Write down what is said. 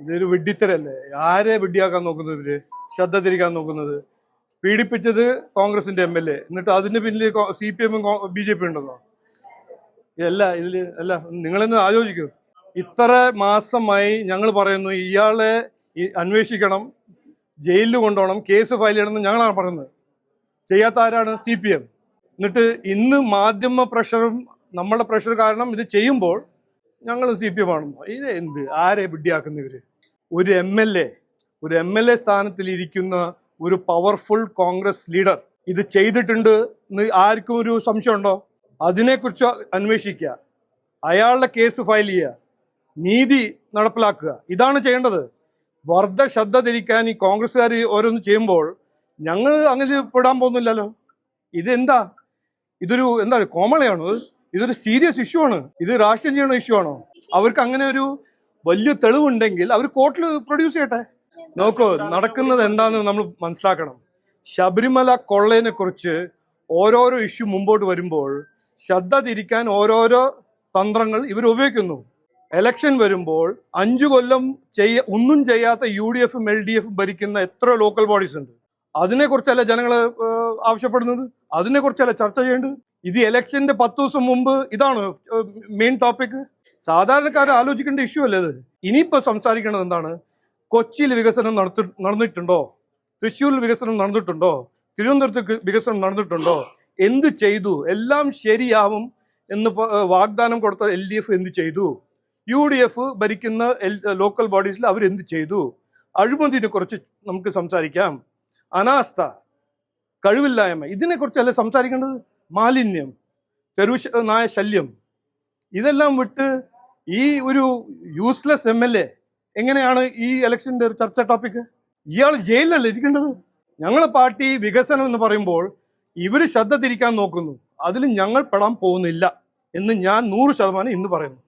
ഇതൊരു വെഡിത്തരല്ലേ ആരെ വെഡിയാക്കാൻ നോക്കുന്നത് ഇവർ? ശ്രദ്ധ തിരിക്കാൻ നോക്കുന്നത്. പീഡിപ്പിച്ചത് കോൺഗ്രസിന്റെ എം എൽ എ. എന്നിട്ട് അതിന് പിന്നിൽ സി പി എമ്മും ബി ജെ പി ഉണ്ടെന്നോ അല്ല ഇതിൽ അല്ല നിങ്ങളെന്ന് ആലോചിക്കൂ. ഇത്ര മാസമായി ഞങ്ങൾ പറയുന്നു ഇയാളെ അന്വേഷിക്കണം ജയിലിൽ കൊണ്ടുപോകണം കേസ് ഫയൽ ചെയ്യണമെന്ന് ഞങ്ങളാണ് പറയുന്നത്. ചെയ്യാത്ത ആരാണ്? C P M. എന്നിട്ട് ഇന്ന് മാധ്യമ പ്രഷറും നമ്മളുടെ പ്രഷർ കാരണം ഇത് ചെയ്യുമ്പോൾ ഞങ്ങൾ സി പി എം ആണെന്നോ ഇത് എന്ത്? ആരെ വിഡ്ഢിയാക്കുന്ന ഇവർ? ഒരു എം എൽ എ ഒരു എം എൽ എ സ്ഥാനത്തിൽ ഇരിക്കുന്ന ഒരു പവർഫുൾ കോൺഗ്രസ് ലീഡർ ഇത് ചെയ്തിട്ടുണ്ട് എന്ന് ആർക്കും ഒരു സംശയമുണ്ടോ? അതിനെക്കുറിച്ച് അന്വേഷിക്കുക. അയാളുടെ കേസ് ഫയൽ ചെയ്യുക. നീതി നടപ്പിലാക്കുക. ഇതാണ് ചെയ്യേണ്ടത്. വർദ്ധ ശ്രദ്ധ തിരിക്കാൻ ഈ കോൺഗ്രസ്സുകാർ ഓരോന്ന് ചെയ്യുമ്പോൾ ഞങ്ങൾ അങ്ങനെ പെടാൻ പോകുന്നില്ലല്ലോ. ഇതെന്താ? ഇതൊരു എന്താ കോമളയാണോ? ഇതൊരു സീരിയസ് ഇഷ്യൂ ആണ്. ഇത് രാഷ്ട്രീയം ചെയ്യുന്ന ഇഷ്യൂ ആണോ? അവർക്ക് അങ്ങനെ ഒരു വലിയ തെളിവുണ്ടെങ്കിൽ അവർ കോർട്ടിൽ പ്രൊഡ്യൂസ് ചെയ്യട്ടെ. നോക്കൂ നടക്കുന്നത് എന്താണെന്ന് നമ്മൾ മനസ്സിലാക്കണം. ശബരിമല കൊള്ളയെ കുറിച്ച് ഓരോരോ ഇഷ്യൂ മുമ്പോട്ട് വരുമ്പോൾ ശ്രദ്ധ തിരിക്കാൻ ഓരോരോ തന്ത്രങ്ങൾ ഇവർ ഉപയോഗിക്കുന്നു. എലക്ഷൻ വരുമ്പോൾ അഞ്ചു കൊല്ലം ചെയ്യ ഒന്നും ചെയ്യാത്ത യു ഡി എഫും എൽ ഡി എഫും ഭരിക്കുന്ന എത്ര ലോക്കൽ ബോഡീസ് ഉണ്ട്? അതിനെക്കുറിച്ചല്ല ജനങ്ങൾ ആവശ്യപ്പെടുന്നത്? അതിനെക്കുറിച്ചല്ല ചർച്ച ചെയ്യേണ്ടത്? ഇത് ഇലക്ഷന്റെ പത്ത് ദിവസം മുമ്പ് ഇതാണ് മെയിൻ ടോപ്പിക് സാധാരണക്കാർ ആലോചിക്കേണ്ട ഇഷ്യൂ അല്ലേ ഇത്? ഇനിയിപ്പോ സംസാരിക്കേണ്ടത് എന്താണ്? കൊച്ചിയിൽ വികസനം നടത്തി നടന്നിട്ടുണ്ടോ? തൃശ്ശൂരിൽ വികസനം നടന്നിട്ടുണ്ടോ? തിരുവനന്തപുരത്ത് വികസനം നടന്നിട്ടുണ്ടോ? എന്ത് ചെയ്തു? എല്ലാം ശരിയാവും എന്ന് വാഗ്ദാനം കൊടുത്ത എൽ ഡി എഫ് എന്ത് ചെയ്തു? യു ഡി എഫ് ഭരിക്കുന്ന ലോക്കൽ ബോഡീസിൽ അവരെന്ത് ചെയ്തു? അഴിമതിനെ കുറിച്ച് നമുക്ക് സംസാരിക്കാം. അനാസ്ഥ കഴിവില്ലായ്മ ഇതിനെക്കുറിച്ചല്ലേ സംസാരിക്കേണ്ടത്? മാലിന്യം തെരുവ് ശല്യം ഇതെല്ലാം വിട്ട് ഈ ഒരു യൂസ്ലെസ് എം എൽ എ എങ്ങനെയാണ് ഈ ഇലക്ഷന്റെ ഒരു ചർച്ച ടോപ്പിക്ക് ഇയാൾ ജയിലിലല്ലേ ഇരിക്കേണ്ടത്? ഞങ്ങളെ പാർട്ടി വികസനം എന്ന് പറയുമ്പോൾ ഇവർ ശ്രദ്ധ തിരിക്കാൻ നോക്കുന്നു. അതിൽ ഞങ്ങൾ പെടാൻ പോകുന്നില്ല എന്ന് ഞാൻ നൂറ് ശതമാനം ഇന്ന് പറയുന്നു.